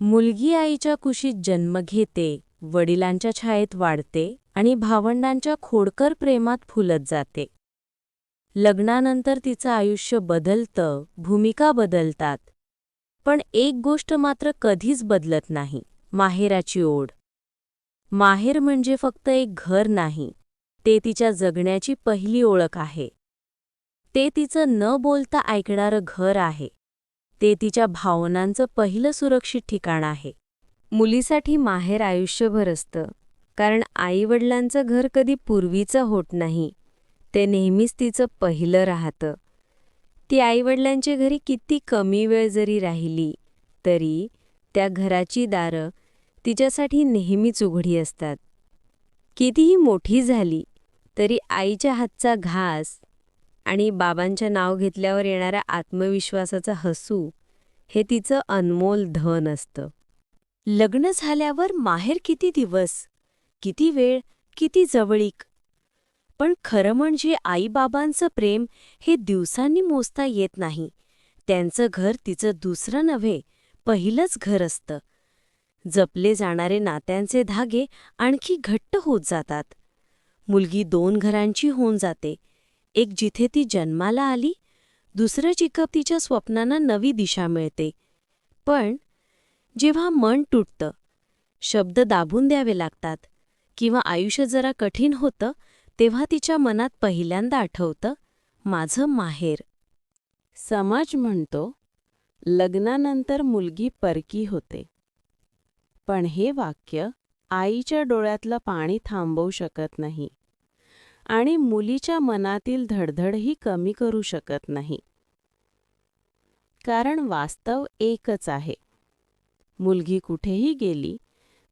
मुलगी आईच्या कुशीत जन्म घेते वडिलांच्या छायेत वाढते आणि भावंडांच्या खोडकर प्रेमात फुलत जाते. लग्नानंतर तिचं आयुष्य बदलतं भूमिका बदलतात. पण एक गोष्ट मात्र कधीच बदलत नाही माहेराची ओढ. माहेर म्हणजे फक्त एक घर नाही ते तिच्या जगण्याची पहिली ओळख आहे. ते तिचं न बोलता ऐकणारं घर आहे. ते तिच्या भावनांचं पहिलं सुरक्षित ठिकाण आहे. मुलीसाठी माहेर आयुष्यभर असतं कारण आईवडिलांचं घर कधी पूर्वीचं होत नाही ते नेहमीच तिचं पहिलं राहतं. ती आईवडिलांच्या घरी किती कमी वेळ जरी राहिली तरी त्या घराची दारं तिच्यासाठी नेहमीच उघडी असतात. कितीही मोठी झाली तरी आईच्या हातचा घास आणि बाबांच्या नाव घेतल्यावर येणाऱ्या आत्मविश्वासाचं हसू हे तिचं अनमोल धन असतं. लग्न झाल्यावर माहेर किती दिवस? किती वेळ? किती जवळीक? पण खरं म्हणजे आईबाबांचं प्रेम हे दिवसांनी मोजता येत नाही. त्यांचं घर तिचं दुसरं नव्हे पहिलंच घर असतं. जपले जाणारे नात्यांचे धागे आणखी घट्ट होत जातात. मुलगी दोन घरांची होऊन जाते. एक जिथे ती जन्माला आली दुसरं चिकप तिच्या स्वप्नांना नवी दिशा मिळते. पण जेव्हा मन तुटतं शब्द दाबून द्यावे लागतात किंवा आयुष्य जरा कठीण होतं तेव्हा तिच्या मनात पहिल्यांदा आठवतं माझं माहेर. समाज म्हणतो लग्नानंतर मुलगी परकी होते. पण हे वाक्य आईच्या डोळ्यातलं पाणी थांबवू शकत नाही. आणि मुलीच्या मनातील धडधडही कमी करू शकत नाही. कारण वास्तव एकच आहे. मुलगी कुठेही गेली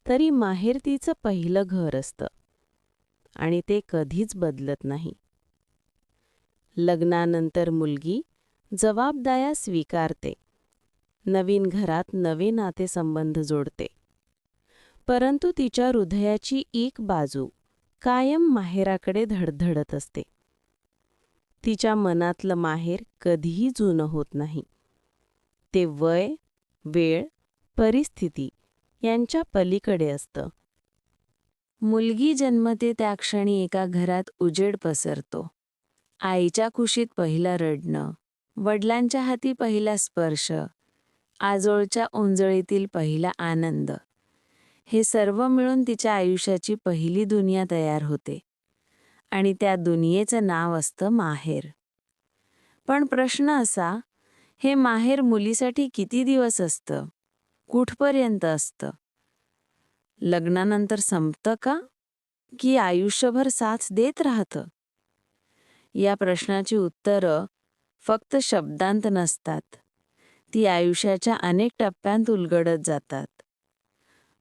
तरी माहेर तिचं पहिलं घर असतं. आणि ते कधीच बदलत नाही. लग्नानंतर मुलगी जबाबदाया स्वीकारते. नवीन घरात नवे नातेसंबंध जोडते. परंतु तिच्या हृदयाची एक बाजू कायम माहेराकडे धडधडत असते. तिच्या मनातलं माहेर कधीही जुनं होत नाही. ते वय वेळ परिस्थिती यांच्या पलीकडे असतं. मुलगी जन्मते त्या क्षणी एका घरात उजेड पसरतो. आईच्या कुशीत पहिला रडणं वडिलांच्या हाती पहिला स्पर्श आजोळच्या ओंजळीतील पहिला आनंद. हे सर्व मिळून तिच्या आयुष्याची पहिली दुनिया तयार होते. आणि त्या दुनियेचं नाव असतं माहेर. पण प्रश्न असा हे माहेर मुलीसाठी किती दिवस असतं? कुठपर्यंत असतं? लग्नानंतर संपतं का? की आयुष्यभर साथ देत राहतं? या प्रश्नाची उत्तरं फक्त शब्दांत नसतात. ती आयुष्याच्या अनेक टप्प्यांत उलगडत जातात.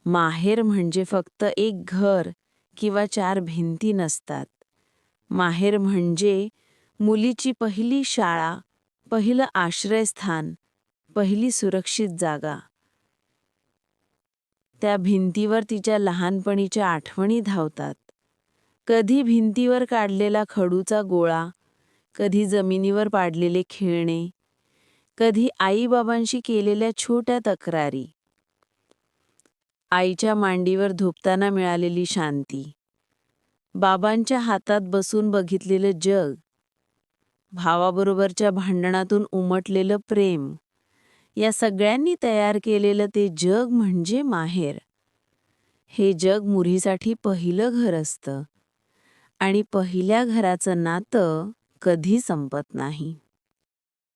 माहेर म्हणजे फक्त एक घर किंवा चार भिंती नसतात. माहेर म्हणजे मुलीची पहिली शाळा पहिलं आश्रयस्थान पहिली सुरक्षित जागा. त्या भिंतीवर तिच्या लहानपणीच्या आठवणी धावतात. कधी भिंतीवर काढलेला खडूचा गोळा कधी जमिनीवर पाडलेले खेळणे कधी आईबाबांशी केलेल्या छोट्या तक्रारी. आईच्या मांडीवर धोपताना मिळालेली शांती. बाबांच्या हातात बसून बघितलेलं जग. भावाबरोबरच्या भांडणातून उमटलेलं प्रेम. या सगळ्यांनी तयार केलेलं ते जग म्हणजे माहेर. हे जग मुरीसाठी पहिलं घर असतं. आणि पहिल्या घराचं नातं कधी संपत नाही.